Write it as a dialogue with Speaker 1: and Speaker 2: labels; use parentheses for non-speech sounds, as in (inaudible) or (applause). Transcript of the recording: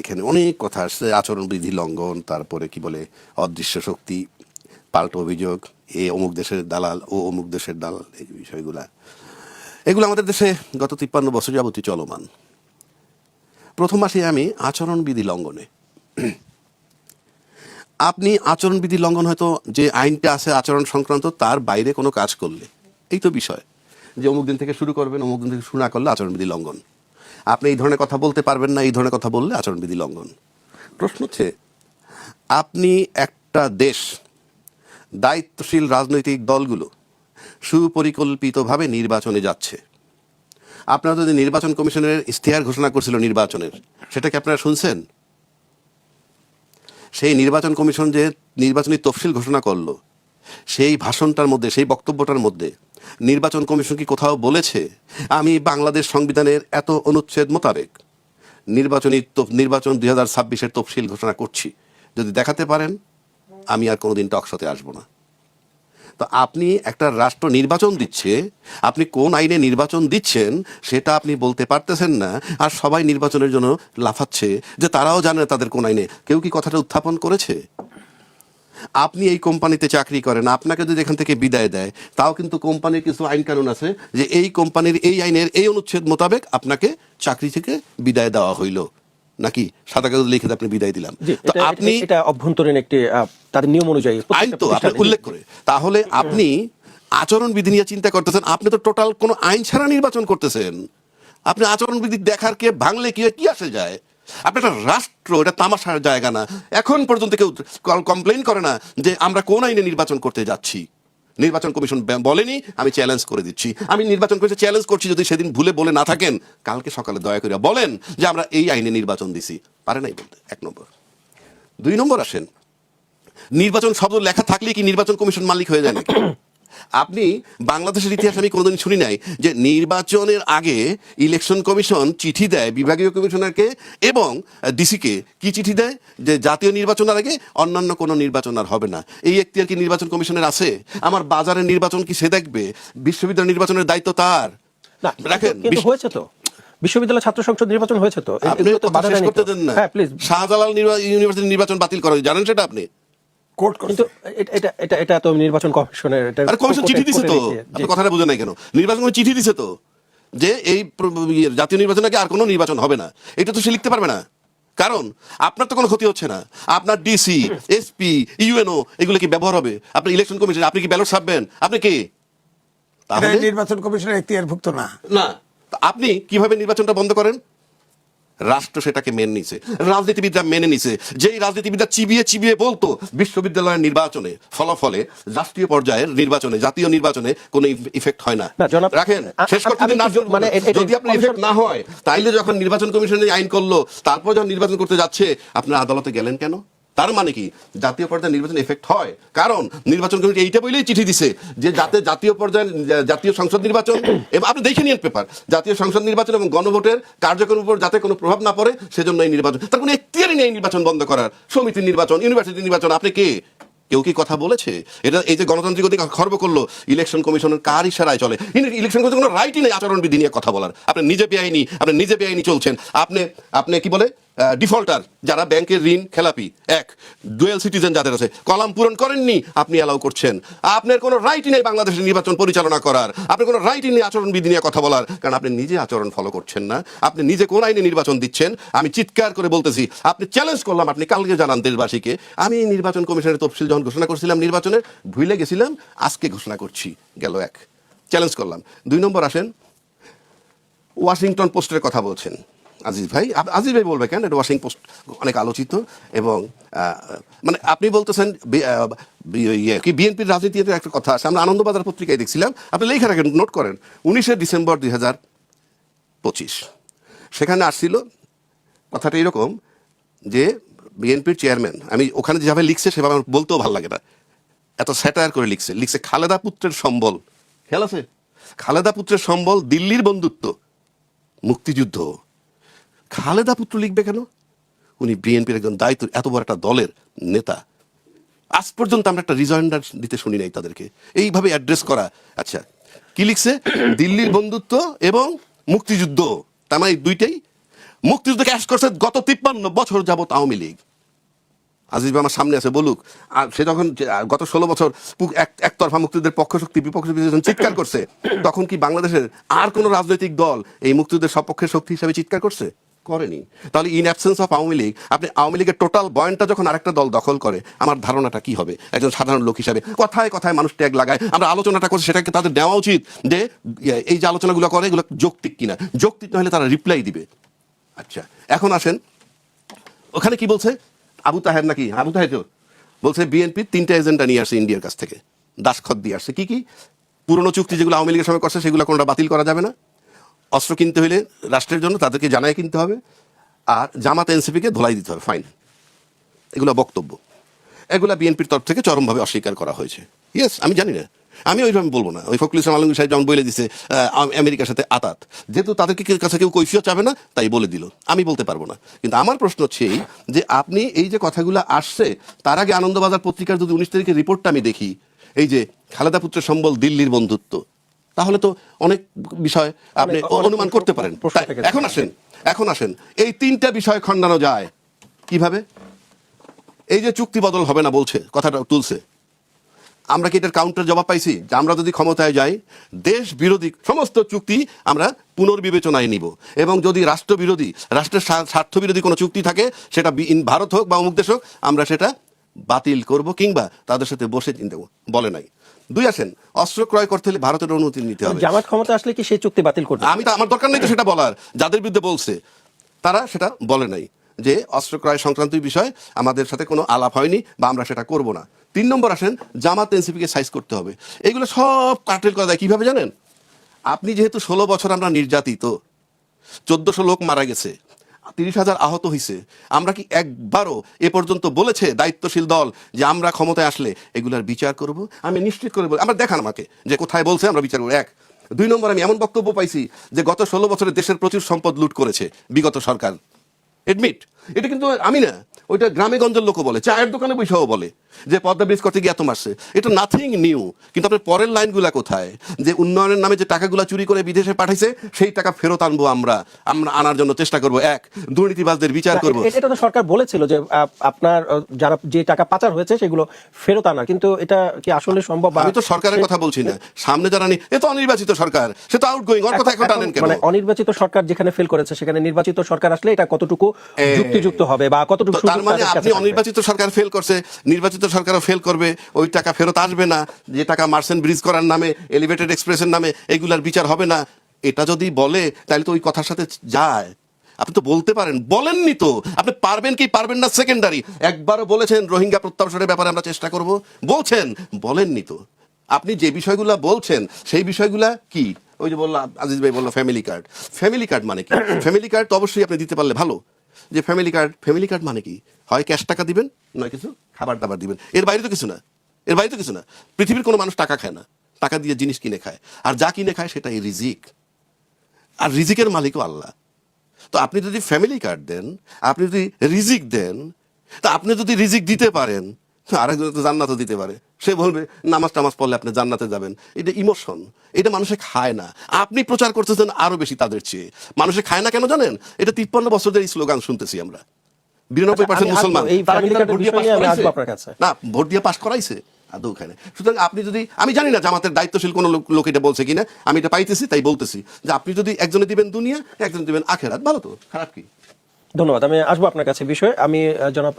Speaker 1: এখানে অনেক কথা আসছে, আচরণবিধি লঙ্ঘন, তারপরে কি বলে, অদৃশ্য শক্তি, পাল্টা অভিযোগ, এ অমুক দেশের দালাল, ও অমুক দেশের দালাল, এই বিষয়গুলা। এগুলো আমাদের দেশে গত তিপ্পান্ন বছর যাবতীয় চলমান। প্রথম মাসে আমি আচরণবিধি লঙ্ঘনে। আপনি আচরণবিধি লঙ্ঘন হয়তো যে আইনটা আছে আচরণ সংক্রান্ত, তার বাইরে কোনো কাজ করলে, এই তো বিষয়। যে অমুক দিন থেকে শুরু করবেন, অমুক দিন থেকে শুরু না করলে আচরণবিধি লঙ্ঘন। আপনি এই ধরনের কথা বলতে পারবেন না, এই ধরনের কথা বললে আচরণবিধি লঙ্ঘন। প্রশ্ন হচ্ছে, আপনি একটা দেশ, দায়িত্বশীল রাজনৈতিক দলগুলো সুপরিকল্পিতভাবে নির্বাচনে যাচ্ছে। আপনারা যদি নির্বাচন কমিশনের ইস্তেহার ঘোষণা করছিল নির্বাচনের, সেটা কি আপনারা শুনছেন? সেই নির্বাচন কমিশন যে নির্বাচনী তফসিল ঘোষণা করল, সেই ভাষণটার মধ্যে, সেই বক্তব্যটার মধ্যে নির্বাচন কমিশন কি কোথাও বলেছে? আমি বাংলাদেশ সংবিধানের এত অনুচ্ছেদ মোতাবেক নির্বাচনী নির্বাচন দুই হাজার ছাব্বিশের তফসিল ঘোষণা করছি। যদি দেখাতে পারেন, আমি আর কোনোদিন টকশোতে আসব না। তো আপনি একটা রাষ্ট্র নির্বাচন দিচ্ছে, আপনি কোন আইনে নির্বাচন দিচ্ছেন সেটা আপনি বলতে পারতেছেন না, আর সবাই নির্বাচনের জন্য লাফাচ্ছে যে তারাও জানে তাদের কোন আইনে। কেউ কি কথাটা উত্থাপন করেছে? আপনি এই কোম্পানিতে চাকরি করেন আপনাকে যদি এখান থেকে বিদায় দেয় তাও কিন্তু কোম্পানির কিছু আইন কানুন আছে যে এই কোম্পানির এই আইনের এই অনুচ্ছেদ মোতাবেক আপনাকে চাকরি থেকে বিদায় দেওয়া হইল। নাকি সাদা কাগজ লিখে আপনি বিদায় দিলাম? তো আপনি
Speaker 2: এটা অভ্যন্তরীণ একটি তাদের নিয়ম অনুযায়ী
Speaker 1: আইন তো আপনি উল্লেখ করে। তাহলে আপনি আচরণ বিধি নিয়ে চিন্তা করতেছেন আপনি তো টোটাল কোনো আইন ছাড়া নির্বাচন করতেছেন। আপনি আচরণ বিধি দেখার কে ভাঙলে কি কি আসে যায়? আপনি রাষ্ট্র, এটা তামাশার জায়গা না। এখন পর্যন্ত কেউ কমপ্লেন করে না যে আমরা কোন আইনে নির্বাচন করতে যাচ্ছি। নির্বাচন কমিশন বলেনি, আমি চ্যালেঞ্জ করে দিচ্ছি। আমি নির্বাচন কমিশন চ্যালেঞ্জ করছি যদি সেদিন ভুলে বলে না থাকেন, কালকে সকালে দয়া করে বলেন যে আমরা এই আইনে নির্বাচন দিছি। পারে নাই বলতে, এক নম্বর। দুই নম্বর আসেন। নির্বাচন শব্দ লেখা থাকলে কি নির্বাচন কমিশন মালিক হয়ে যায় নাকি? আপনি বাংলাদেশের ইতিহাস আমি কোনোদিন শুনি নাই যে নির্বাচনের আগে ইলেকশন কমিশন চিঠি দেয় বিভাগীয় কমিশনারকে এবং ডিসিকে কি চিঠি দেয়? যে জাতীয় নির্বাচনের আগে অন্যান্য কোনো নির্বাচন আর হবে না। এই এখতিয়ার কি নির্বাচন কমিশনের আছে? আমার বাজারের নির্বাচন কি সে দেখবে? বিশ্ববিদ্যালয় নির্বাচনের দায়িত্ব তার। রাখেন
Speaker 2: হয়েছে তো। বিশ্ববিদ্যালয় ছাত্র সংসদ নির্বাচন হয়েছে তো। হ্যাঁ
Speaker 1: শাহজালাল ইউনিভার্সিটি নির্বাচন বাতিল করা জানেন সেটা আপনি?
Speaker 3: কোর্ট
Speaker 2: কিন্তু এটা- এটা এটা এটা তো নির্বাচন কমিশনের এটা
Speaker 1: কমিশন চিঠি দিছে তো। আপনি কথাটা বুঝে নাই কেন? নির্বাচন চিঠি দিছে তো। যে এই ইয়ে, জাতীয় নির্বাচন আগে আর কোনো নির্বাচন হবে না। এটা তো সে লিখতে পারবে না। কারণ আপনার তো কোনো ক্ষতি হচ্ছে না। আপনার ডিসি এসপি ইউএনও এগুলো কি ব্যবহার হবে? আপনি ইলেকশন কমিশন আপনি কি ব্যালট ছাপবেন? আপনি কি?
Speaker 3: নির্বাচন কমিশনের এখতিয়ারভুক্ত না।
Speaker 1: না। আপনি কীভাবে নির্বাচনটা বন্ধ করেন? রাষ্ট্র সেটাকে মেনে নিছে রাজনীতিবিদরা মেনে নিছে যেই রাজনীতিবিদরা চিবিয়ে চিবিয়ে বলতো বিশ্ববিদ্যালয়ের নির্বাচনে ফলাফলে জাতীয় পর্যায়ের নির্বাচনে জাতীয় নির্বাচনে কোনো ইফেক্ট হয় না। রাখেন শেষ করতে
Speaker 2: মানে
Speaker 1: যদি আপনার ইফেক্ট না হয় তাইলে যখন নির্বাচন কমিশনে আইন করল তারপর যখন নির্বাচন করতে যাচ্ছে আপনার আদালতে গেলেন কেন? তার মানে কি? জাতীয় পর্যায়ে নির্বাচন এফেক্ট হয়। কারণ নির্বাচন কমিটি এইটা বলেই চিঠি দিছে যে যাতে জাতীয় পর্যায়ে জাতীয় সংসদ নির্বাচন (coughs) এবং আপনি দেখে নিন পেপার জাতীয় সংসদ নির্বাচন এবং গণভোটের কার্যক্রমের উপর যাতে কোনো প্রভাব না পড়ে, সেজন্য এই নির্বাচন। তার কোনো এখতিয়ারই নেই নির্বাচন বন্ধ করার। সমিতির নির্বাচন ইউনিভার্সিটি নির্বাচন, আপনি কে? কেউ কি কথা বলেছে? এটা, এই যে গণতান্ত্রিক অধিকার খর্ব করল, ইলেকশন কমিশনের কার ইশারায় চলে? ইলেকশন কমিশন কোনো রাইটই নেই আচরণবিধি নিয়ে কথা বলার। আপনি নিজে বেআইনি, আপনি নিজে বেআইনি চলছেন। আপনি আপনি কি বলে? ডিফল্টার, যারা ব্যাংকের ঋণ, খেলাপি। এক ডুয়েল সিটিজেন যাদের আছে, কলাম পূরণ করেননি, আপনি অ্যালাউ করছেন। আপনার কোনো রাইটই নেই বাংলাদেশের নির্বাচন পরিচালনা করার। আপনার কোনো রাইটই নেই আচরণবিধি নিয়ে কথা বলার। কারণ আপনি নিজে আচরণ ফলো করছেন না। আপনি নিজে কোন আইনে নির্বাচন দিচ্ছেন? আমি চিৎকার করে বলতেছি, আপনি চ্যালেঞ্জ করলাম, আপনি কালকে জানান দেশবাসীকে। আমি নির্বাচন কমিশনের তফসিল যখন ঘোষণা করছিলাম নির্বাচনের ভুলে গেছিলাম, আজকে ঘোষণা করছি। গেল এক চ্যালেঞ্জ করলাম। দুই নম্বর আসেন ওয়াশিংটন পোস্টের কথা বলছেন। আজিজ ভাই আজিজ ভাই বলবে কেন? এটা ওয়াশিং পোস্ট অনেক আলোচিত এবং মানে আপনি বলতেছেন ইয়ে, কি বিএনপির রাজনীতিতে একটা কথা আছে। আমরা আনন্দবাজার পত্রিকায় দেখছিলাম। আপনি লেখা রাখেন নোট করেন। উনিশে ডিসেম্বর দুই হাজার পঁচিশ সেখানে আসছিল কথাটা এরকম যে বিএনপির চেয়ারম্যান আমি ওখানে যেভাবে লিখছে সেভাবে আমার বলতেও ভালো লাগে না। এত স্যাটায়ার করে লিখছে। লিখছে খালেদা পুত্রের সম্বল। খেয়াল আছে? খালেদা পুত্রের সম্বল দিল্লির বন্ধুত্ব মুক্তিযুদ্ধ। খালেদা পুত্র লিখবে কেন? উনি বিএনপির একজন দায়িত্ব এত বড় একটা দলের নেতা। আজ পর্যন্ত আমরা একটা রিজয়েন্ডার দিতে শুনি নাই তাদেরকে। এইভাবে অ্যাড্রেস করা। আচ্ছা কি লিখছে? (coughs) দিল্লির বন্ধুত্ব এবং মুক্তিযুদ্ধ। তার মানে দুইটাই। মুক্তিযুদ্ধ ক্যাশ করছে গত তিপ্পান্ন বছর যাবত আওয়ামী লীগ। আজিজ আমার সামনে আছে বলুক। আর সে যখন গত ষোলো বছর একতরফা মুক্তিযুদ্ধের পক্ষ শক্তি বিপক্ষ শক্তি যখন চিৎকার করছে তখন কি বাংলাদেশের আর কোন রাজনৈতিক দল এই মুক্তিযুদ্ধের সপক্ষের শক্তি হিসাবে চিৎকার করছে? করেনি। তাহলে in absence of Awami League আপনি আওয়ামী লীগের টোটাল বয়নটা যখন আরেকটা দল দখল করে আমার ধারণাটা কি হবে? একজন সাধারণ লোক হিসাবে। কথায় কথায় মানুষ ট্যাগ লাগায়। আমরা আলোচনাটা করছি সেটাকে তাদের নেওয়া উচিত যে ইয়ে, এই যে আলোচনাগুলো করে এগুলো যৌক্তিক কিনা। যৌক্তিক না হলে তারা রিপ্লাই দিবে। আচ্ছা এখন আসেন। ওখানে কি বলছে? আবু তাহের নাকি? আবু তাহের বলছে বিএনপি তিনটা এজেন্ডা নিয়ে আসছে ইন্ডিয়ার কাছ থেকে। দাসখত দিয়ে আসছে। কি কি? পুরনো চুক্তি যেগুলো আওয়ামী লীগের সময় করছে সেগুলো কোনটা বাতিল করা যাবে না? অস্ত্র কিনতে হলে রাষ্ট্রের জন্য তাদেরকে জানায় কিনতে হবে, আর জামাত এনসিপিকে ধোলাই দিতে হবে ফাইন এগুলো বক্তব্য। এগুলো বিএনপির তরফ থেকে চরমভাবে অস্বীকার করা হয়েছে। ইয়েস আমি জানি না। আমি ওইভাবে বলব না। ওই ফখরুল ইসলাম আলমগীর সাহেব যেমন বলে দিছে আমেরিকার সাথে আতাত। যেহেতু তাদেরকে কাছে কেউ কৈফিয়ত চাবে না, তাই বলে দিল। আমি বলতে পারব না। কিন্তু আমার প্রশ্ন হচ্ছে এই, যে আপনি এই যে কথাগুলো আসছে, তার আগে আনন্দবাজার পত্রিকার যদি উনিশ তারিখের রিপোর্টটা আমি দেখি, এই যে খালেদা পুত্রের সম্বল দিল্লির বন্ধুত্ব তাহলে তো অনেক বিষয় আপনি অনুমান করতে পারেন। এখন আসেন এখন আসেন। এই তিনটা বিষয় খণ্ডানো যায়। কীভাবে? এই যে চুক্তি বদল হবে না বলছে কথাটা তুলছে। আমরা কি এটার কাউন্টার জবাব পাইছি? যে আমরা যদি ক্ষমতায় যাই দেশ বিরোধী সমস্ত চুক্তি আমরা পুনর্বিবেচনায় নিব। এবং যদি রাষ্ট্রবিরোধী রাষ্ট্রের স্বা- স্বার্থ বিরোধী কোনো চুক্তি থাকে সেটা ইন ভারত হোক বা অমুক দেশ হোক আমরা সেটা বাতিল করব কিংবা তাদের সাথে বসে চিন্তা। বলে নাই। দুই আসেন। অস্ত্র ক্রয় করতে হলে ভারতের অনুমতি নিতে হবে।
Speaker 2: জামাত ক্ষমতা আসলে কি সেই চুক্তি বাতিল করবে?
Speaker 1: আমি তো আমার দরকার নেই তো সেটা বলার। যাদের বিরুদ্ধে বলছে তারা সেটা বলে নাই যে অস্ত্র ক্রয় সংক্রান্ত বিষয় আমাদের সাথে কোনো আলাপ হয়নি বা আমরা সেটা করব না। তিন নম্বর আসেন জামাত এনসিপিকে সাইজ করতে হবে। এগুলো সব কাটেল করা যায় কীভাবে জানেন? আপনি যেহেতু ষোলো বছর আমরা নির্যাতিত চোদ্দশো লোক মারা গেছে তিরিশ হাজার আহত হয়েছে আমরা কি একবারও এ পর্যন্ত বলেছে দায়িত্বশীল দল যে আমরা ক্ষমতায় আসলে এগুলার বিচার করব? আমি নিশ্চিত করে বলি আমরা দেখান আমাকে যে কোথায় বলছে, আমরা বিচার করব। এক, দুই নম্বর আমি এমন বক্তব্য পাইছি যে গত ষোলো বছরে দেশের প্রচুর সম্পদ লুট করেছে বিগত সরকার। এডমিট এটা কিন্তু আমি না ওইটা গ্রামে গঞ্জের লোকও বলে চায়ের দোকানে বৈশাও বলে যে পদ্মা ব্রিজ করতে গিয়ে এত মারছে। এটা নাথিং নিউ কিন্তু আপনার পরের লাইনগুলা কোথায়? যে উন্নয়নের নামে যে টাকাগুলা চুরি করে বিদেশে পাঠাইছে সেই টাকা ফেরত আনব আমরা আমরা আনার জন্য চেষ্টা করব। এক দুর্নীতিবাজদের বিচার করব।
Speaker 2: এটা তো সরকার বলেছিল যে আপনার যারা যে টাকা পাচার হয়েছে সেগুলো ফেরত আনা কিন্তু এটা কি আসলে সম্ভব
Speaker 1: আমি তো সরকারের কথা বলছি না। সামনে যারা নি এ তো অনির্বাচিত সরকার। সে তো আউট গোয়িং ওর কথা এখন টানেন কেন?
Speaker 2: মানে অনির্বাচিত সরকার যেখানে ফেল করেছে সেখানে নির্বাচিত সরকার আসলে এটা কতটুকু যুক্তিযুক্ত হবে বা কতটুকু
Speaker 1: তার মানে আপনি অনির্বাচিত সরকার ফেল করছে নির্বাচিত সরকারও ফেল করবে ওই টাকা ফেরত আসবে না যে টাকা মার্সেন্ট ব্রিজ করার নামে এলিভেটেড এক্সপ্রেসের নামে এগুলার বিচার হবে না। এটা যদি বলে তাহলে তো ওই কথার সাথে যায়। আপনি তো বলতে পারেন বলেননি তো। আপনি পারবেন কি পারবেন না সেকেন্ডারি একবারও বলেছেন রোহিঙ্গা প্রত্যাবাসনের ব্যাপারে আমরা চেষ্টা করব। বলছেন বলেননি তো। আপনি যে বিষয়গুলো বলছেন সেই বিষয়গুলা কি? ওই যে বলল আজিজ ভাই বলল ফ্যামিলি কার্ড ফ্যামিলি কার্ড মানে কি? (coughs) ফ্যামিলি কার্ড তো অবশ্যই আপনি দিতে পারলে ভালো। যে ফ্যামিলি কার্ড ফ্যামিলি কার্ড মানে কি? হয় ক্যাশ টাকা দিবেন, নয় কিছু, খাবার দাবার দিবেন। এর বাইরে তো কিছু না। এর বাইরে তো কিছু না। পৃথিবীর কোনো মানুষ টাকা খায় না। টাকা দিয়ে জিনিস কিনে খায়। আর যা কিনে খায় সেটাই রিজিক। আর রিজিকের মালিকও আল্লাহ। তো আপনি যদি ফ্যামিলি কার্ড দেন, আপনি যদি রিজিক দেন, তা আপনি যদি রিজিক দিতে পারেন আরেকজন তো জান্নাতও দিতে পারে। সে বলবে নামাজ টামাজ পড়লে আপনি জান্নাতে যাবেন। এটা ইমোশন। এটা মানুষে খায় না। আপনি প্রচার করতেছেন আরও বেশি তাদের চেয়ে। মানুষে খায় না কেন জানেন? এটা তিপ্পান্ন বছরের এই স্লোগান শুনতেছি আমরা। বিরানব্বই
Speaker 2: আচ্ছা,
Speaker 1: পার্সেন্ট মুসলমান।
Speaker 2: আপনার কাছে।
Speaker 1: না ভোট দিয়ে পাস করাইছে? আদৌ খানে সুতরাং আপনি যদি আমি জানি না জামাতের দায়িত্বশীল কোনো লোক- লোক এটা বলছে কিনা। আমি এটা পাইতেছি তাই বলতেছি যে আপনি যদি একজনে দিবেন দুনিয়া একজন দিবেন আখেরাত ভালো তো? খারাপ কি?
Speaker 2: ধন্যবাদ আমি আসব আপনার কাছে বিষয়ে। আমি জনাব